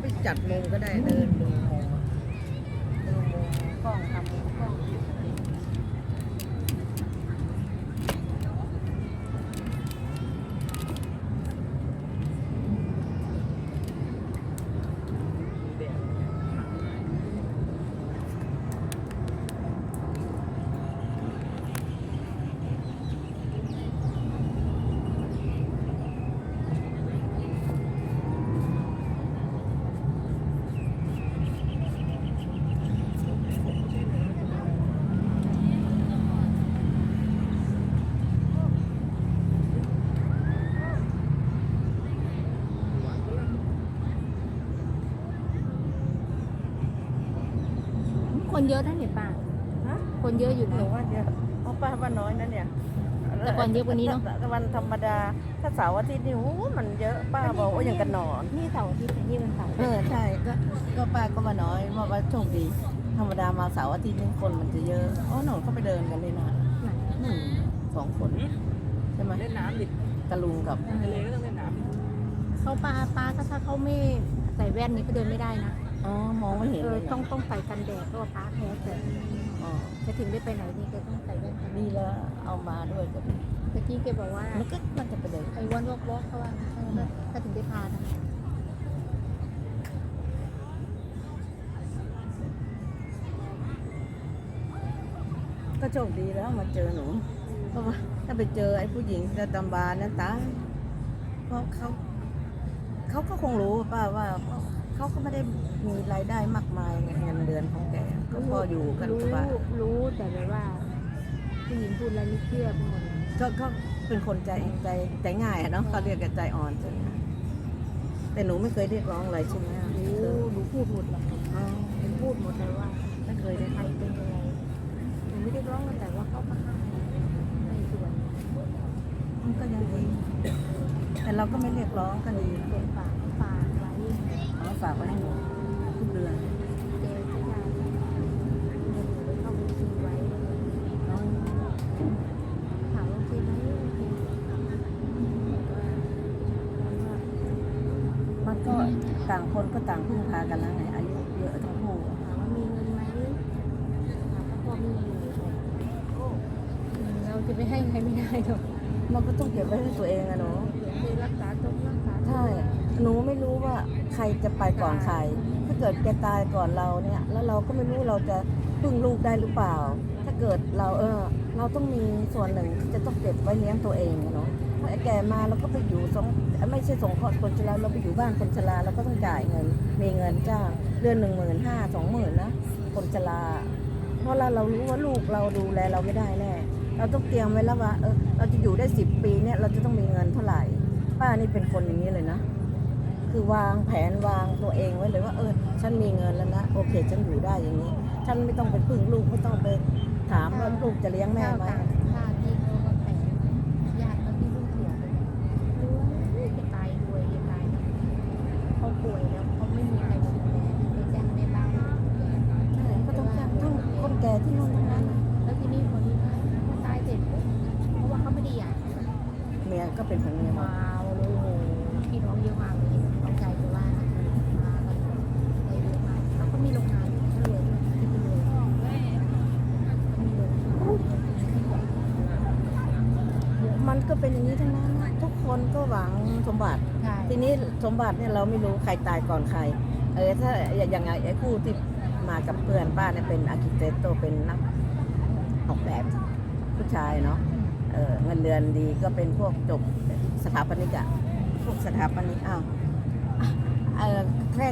ไปจัดมุมก็ได้เดินดูมุมอะดูมุมกล้องทำมุมกล้อง เยอะนะเนี่ยป้า ฮะคนเยอะอยู่หนูนะ ว่าเยอะเพราะป้าว่าน้อยนะเนี่ยแต่ก่อนเยอะกว่านี้เนอะ แต่วันธรรมดา ถ้าเสาร์อาทิตย์นี่โอ้โหมันเยอะป้าบอกว่าอย่างกันหนอน นี่เสาร์อาทิตย์นี่มันเสาร์เออใช่ก็ก็ป้าก็มาน้อยว่าว่าโชคดี ธรรมดามาเสาร์อาทิตย์นี่คนมันจะเยอะอ๋อหนูก็ไปเดินกันเลยนะหนึ่งสองคนใช่ไหมเล่นน้ำดิตะลุงกับทะเลก็ต้องเล่นน้ำดิเขาป้าป้าก็ถ้าเขาไม่ใส่แว่นนี้ก็เดินไม่ได้นะ อ๋อมองไม่เห็นเอเลอยนะต้องต้องใส่กันแดดเพราะว่าป้าแพ้แสงอ๋อจะถึงได้ไปไหนนี่ก็ต้องใส่แว่นกันดีแล้วเอามาด้วยก็ดีเมื่อกี้แกบอกว่ามันก็มันจะไปเดินไอ้วันวอกวอกเขาว่าก็ถึงได้พาทำก็โชคดีแล้วมาเจอหนู เพราะว่าถ้าไปเจอไอ้ผู้หญิงจะตำบานนั้นตายเพราะเขาเขาก็คงรู้ป้าว่าเขา ก็ไม่ได้มีรายได้มากมายไงเงินเดือนของแกก็พออยู่กันรู้สบายรู้แต่แบบว่าผู้หญิงพูดอะไรไม่เชื่อไปหมดเลยก็ก็เป็นคนใจใจใจง่ายอะเนาะเขาเรียกกันใจอ่อนใช่ไหมแต่หนูไม่เคยเรียกร้องอะไรใช่ไหมรู้รู้พูดหมดเลยอ๋อเป็นพูดหมดเลยว่าไม่เคยได้ใครเป็นยังไงหนูไม่ได้ร้องแต่ว่าเขาก็ให้ในส่วนมันก็ยังดีแต่เราก็ไม่เรียกร้องก็ดีส่วนฝากฝากไว้เอา ฝากไว้ให้หนูทุกเดือนเจอที่งานเงินหนูไปเข้าบัญชีไว้น้องถามว่าโอเคไหมโอเคแต่ว่ามันก็ต่างคนก็ต่างพึ่งพากันแล้วไงอายุเยอะทั้งคู่ถามว่ามีเงินไหมถามว่าพอมีอยู่เราจะไปให้ใครไม่ได้หรอกมันก็ต้องเก็บไว้ให้ตัวเองอะหนูเดี๋ยวไปรักษาตรงรักษาใช่หนูไม่รู้ ว่าใครจะไปก่อนใคร ถ้าเกิดแกตายก่อนเราเนี่ย แล้วเราก็ไม่รู้เราจะพึ่งลูกได้หรือเปล่า ถ้าเกิดเราเออ เราต้องมีส่วนหนึ่งที่จะต้องเก็บไว้เลี้ยงตัวเองอะเนาะพอไอ้แก่มาเราก็ไปอยู่สงไม่ใช่สงเคราะห์คนชราเราไปอยู่บ้านคนชราเราก็ต้องจ่ายเงิน มีเงินจ้างเดือนหนึ่งหมื่นห้าสองหมื่นนะคนชราเพราะเราเรารู้ว่าลูกเราดูแลเราไม่ได้แน่เราต้องเตรียมไว้แล้วว่าเออเราจะอยู่ได้สิบปีเนี่ยเราจะต้องมีเงินเท่าไหร่ป้านี่เป็นคนอย่างนี้เลยนะ คือวางแผนวางตัวเองไว้เลยว่าเออฉันมีเงินแล้วนะโอเค ฉันอยู่ได้อย่างนี้ ฉันไม่ต้องไปพึ่งลูกไม่ต้องไปถามว่าลูกจะเลี้ยงแม่ไหมค่าที่เขาก็แปลญาติเขาที่ลูกเสีย ก็เป็นอย่างนี้ทั้งนั้นนะทุกคนก็หวังสมบัติ ใช่ ทีนี้สมบัติเนี่ยเราไม่รู้ใครตายก่อนใคร เออถ้าอย่างไงไอ้คู่ที่มากับเพื่อนป้าเนี่ยเป็นอาร์เคเต็โตเป็นนักออกแบบผู้ชายเนาะ เออเงินเดือนดีก็เป็นพวกจบสถาปนิกอะพวกสถาปนิกอ้าวอะเออ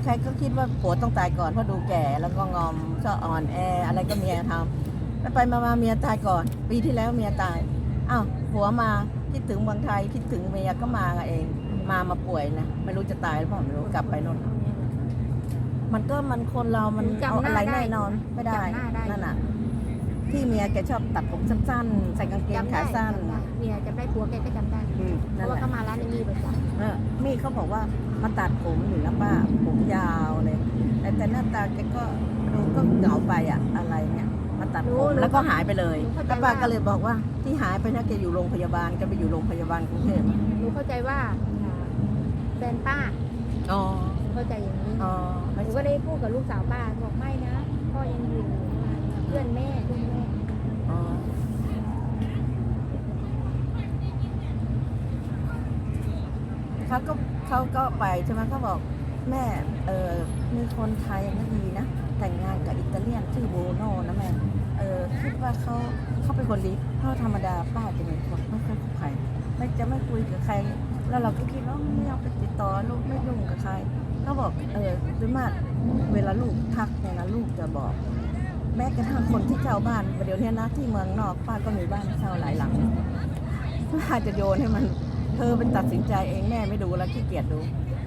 ใครๆก็คิดว่าผัวต้องตายก่อนเพราะดูแก่แล้วก็งอมชอบอ่อนแออะไรก็เมียทำแล้วไปมามาเมียตายก่อน ปีที่แล้วเมียตายอ้าวผัวมา คิดถึงเมืองไทยคิดถึงเมียก็มาเอง มามาป่วยนะไม่รู้จะตายหรือเปล่าไม่รู้กลับไปโน่นมันก็มันคนเรามันจำเอาหน้าอะไรได้แน่นอนไม่ได้จำหน้าได้ นั่นน่ะ ที่เมียแกชอบตัดผมสั้นๆ ใส่กางเกงจำได้ขาสั้น จำได้เมียจำได้ผัวแกก็จำได้อืมเพนั่นราะแหว่าละก็มาร้านนี้ประจเออมี่เขาบอกว่ามาตัดผมอยู่นะป้าผมยาวเลย แต่แต่หน้าตาแกก็ดูก็เหงาไปอะอะไรเนี่ยำมา ตัดรู้ผมรู้แล้วก็หายไปเลยรู้เข้าใจแล้วป้าว่า ก็เลยบอกว่าที่หายไปนะแกอยู่โรงพยาบาลแกไปอยู่โรงพยาบาลกรุงเทพหนูเข้าใจว่าอ่าแฟนป้าอ๋อหนูเข้าใจอย่างนี้ อ๋อหไม่นูใช่ก็ได้พูดกับลูกสาวป้าบอกไม่นะพ่อยังอยู่เพื่อนแม่เพื่อนแม่อ๋อเขาก็เขาก็ไปใช่ไหมเขาบอกแม่เออมีคนไทยไม่ดีนะ แต่งงานกับอิตาเลียนชื่อโบโน่นะแม่ เออคิดว่าเขาเขาเป็นคนดีเพราธรรมดาป้าจะเป็นคนไม่ค่อยคุยใครไม่จะไม่คุยกับใคร แล้วเราก็คิดว่าไม่เอาไปติดต่อลูกไม่ยุ่งกับใครเขาบอกเออโดยมากเวลาลูกทักเนี่ยนะลูกจะบอก แม้กระทั่งคนที่เช่าบ้านเดี๋ยวนี้นะที่เมืองนอกป้าก็มีบ้านเช่าหลายหลังป้าจะโยนให้มัน เธอเป็นตัดสินใจเองแม่ไม่ดูแล้วขี้เกียจดู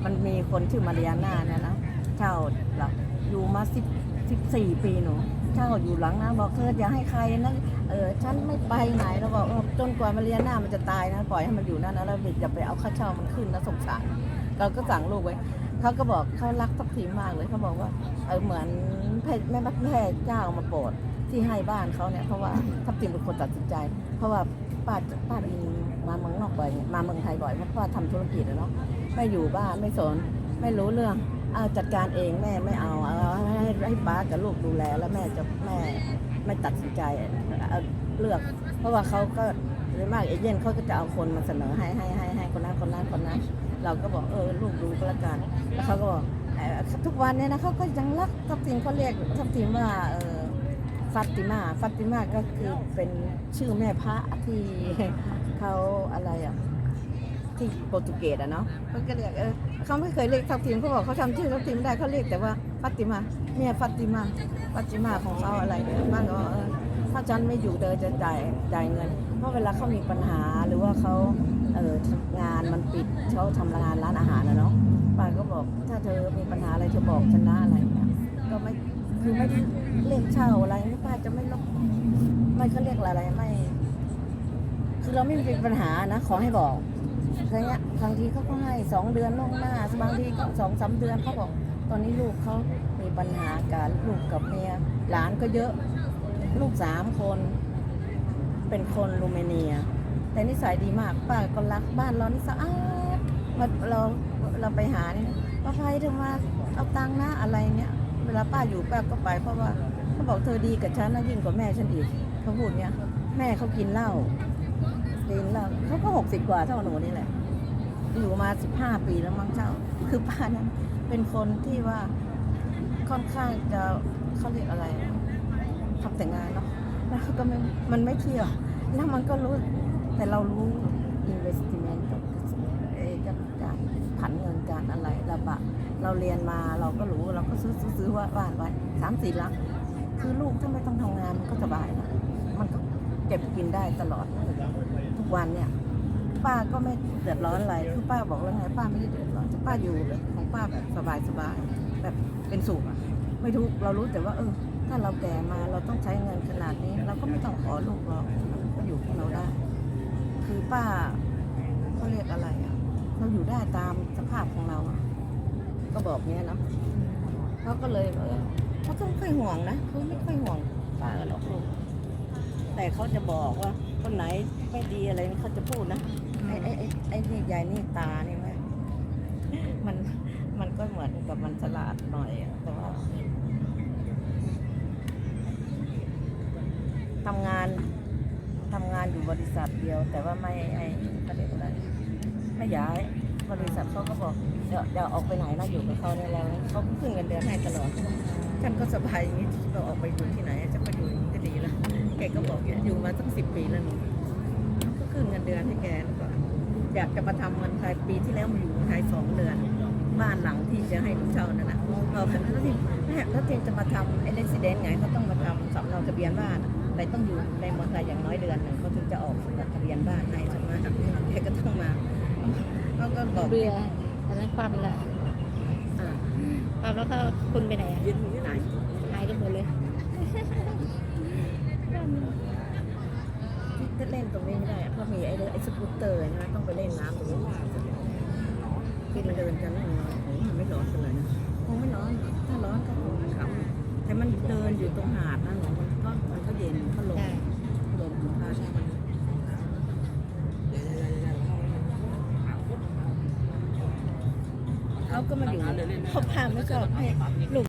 มันมีคนชื่อมาริยาน่าเนี่ยนะเช่าหลังอยู่มาสิบสิบสี่ปีหนู เช่าอยู่หลังนะบอกเธออย่าให้ใครนะเออฉันไม่ไปไหนแล้วบอกออจนกว่ามาริยาน่ามันจะตายนะปล่อยให้มันอยู่นั่นนะแล้วอย่าไปเอาค่าเช่ามันขึ้นนะสงสารเราก็สั่งลูกไว้เขาก็บอกเขารักทัพทีมมากเลยเขาบอกว่าเออเหมือนแม่แม่แม่เจ้ามาโปรดที่ให้บ้านเขาเนี่ยเพราะว่าทัพทีมเป็นคนตัดสินใจ เพราะว่าป้าป้าอินมาเมืองนอกบ่อยมาเมืองไทยบ่อยเพราะป้าทำธุรกิจเนาะไม่อยู่บ้านไม่สนไม่รู้เรื่องเอาจัดการเองแม่ไม่เอาเอาให้ ให้ป้ากับลูกดูแลแล้วแม่จะแม่ไม่ตัดสินใจเลือก เพราะว่าเขาก็โดยมากเอเย่นเขาก็จะเอาคนมาเสนอให้ให้ให้ให้คนนั้นคนนั้นคนนั้น เราก็บอกเออลูกดูก็แล้วกันแล้วเขาก็บอกทุกวันเนี่ยนะเขาก็ยังรักทัพทีมเขาเรียกทัพทีมว่าเออฟาติมาฟาติมาก็คือเป็นชื่อแม่พระที่เขาอะไรอะ ที่โปรตุเกสอะเนาะเขาก็เรียกเออเขาไม่เคยเรียกทัพทีมเขาบอกเขาจำชื่อทัพทีมไม่ได้เขาเรียกแต่ว่าฟาติมาเมียฟาติมาฟาติมาของเขาอะไรเนี่ยบ้านก็เออถ้าฉันไม่อยู่เธอจะจ่ายจ่ายเงิน เพราะเวลาเขามีปัญหาหรือว่าเขาเอองานมันปิดเขาทำงานร้านอาหารนะเนาะป้าก็บอกถ้าเธอมีปัญหาอะไรเธอบอกฉันนะอะไรเงี้ยก็ไม่คือไม่ได้เรียกเช่าอะไรป้าจะไม่ลบไม่เขาเรียกอะไรไม่ คือเราไม่มีปัญหานะขอให้บอก อะไรเงี้ยบางทีเขาก็ให้สองเดือนล่วงหน้าบางทีก็สองสามเดือนเขาบอกตอนนี้ลูกเขามีปัญหาการลูกกับเมียหลานก็เยอะลูกสามคน เป็นคนรูเมเนีย แต่นิสัยดีมากป้าก็รักบ้านเรานี่สะอาดมาเราเราไปหานี่นะป้าไพเธอมาเอาตังค์นะอะไรเงี้ยเวลาป้าอยู่ป้าก็ไปเพราะว่าเขาบอกเธอดีกับฉันนะยิ่งกว่าแม่ฉันอีกเขาพูดเนี้ยแม่เขากินเหล้ากินแล้วเขาก็หกสิบกว่าเท่าหนูนี่แหละ อยู่มาสิบห้าปีแล้วมั้งเจ้า คือป้านั้นเป็นคนที่ว่าค่อนข้างจะเขาเรียกอะไรทำแต่งานเนาะแล้วก็ไม่มันไม่เที่ยว แล้วมันก็รู้ แต่เรารู้ investment ก็เอ่อจะการผันเงินการอะไรระบะ เราเรียนมาเราก็รู้เราก็ซื้อซื้อว่าบ้านไว้สามสี่ลังคือลูกถ้าไม่ต้องทำงานมันก็สบายนะมันก็เก็บกินได้ตลอด ทุกวันเนี่ย ป้าก็ไม่เดือดร้อนอะไรคือป้าบอกแล้วไงป้าไม่ได้เดือดร้อนป้าอยู่แบบของป้าแบบสบายสบายๆแบบเป็นสุขอะไม่ทุกข์เรารู้แต่ว่าเออถ้าเราแก่มาเราต้องใช้เงินขนาดนี้ เราก็ไม่ต้องขอลูกเราก็อยู่ของเราได้ คือป้าเขาเรียกอะไรอะเราอยู่ได้ตามสภาพของเราอะก็บอกเนี้ยนะเขาก็เลยเออเขาก็ไม่ค่อยห่วงนะเขาไม่ค่อยห่วงป้าหรอกลูกแต่เขาจะบอกว่าคนไหนไม่ดีอะไรนี่เขาจะพูดนะ ไอ้ไอ้ไอ้ไอ้นี่ยายนี่ตานี่ไหมมันมันก็เหมือนกับมันฉลาดหน่อยอะแต่ว่าทำงานทำงานอยู่บริษัทเดียว แต่ว่าไม่ไอ้เขาเรียกอะไรไม่ย้ายบริษัทเขาก็บอกเดี๋ยวเดี๋ยวออกไปไหนนะอยู่กับเขาเนี่ยแล้วเขาก็ขึ้นเงินเดือนให้ตลอดฉันก็สบายอย่างนี้เราออกไปอยู่ที่ไหนจะไปอยู่อย่างนี้ก็ดีล้วแกก็บอกเนี่ยอยู่มาตั้งสิบปีแล้วหนูก็ขึ้นเงินเดือนให้แกแล้วก็ อยากจะมาทำเมืองไทยปีที่แล้วมาอยู่เมืองไทยสองเดือน บ้านหลังที่จะให้ลูกเช่านั่นนะเราคันนั้นที่แม่แล้วเตรียมจะมาทำไอ้เรสซิเดนไงเขาต้องมาทำสำเนาทะเบียนบ้านอะแต่ต้องอยู่ในเมืองไทยอย่างน้อยเดือนหนึ่งเขาถึงจะออกทะเบียนบ้านให้ใช่ไหมแกก็ต้องมาเขาก็บอกเบื่อตอนนั้นความละอ่าความแล้วก็คุณไปไหนอะยืนอยู่ที่ไหนหายกันหมดเลย ที่เล่นตรงนี้ไม่ได้อะเพราะมีไอ้ไอ้สกูตเตอร์นะต้องไปเล่นน้ำตรงนี้ที่มันเดินกันแล้วโอ้โหมันไม่ร้อนกันเลยนะคงไม่ร้อน ถ้าร้อนก็คงขำแต่มันเดินอยู่ตรงหาดนะหนูมันก็มันก็เขาก็มาอยู่เขาพาไม่ชอบให้ลูก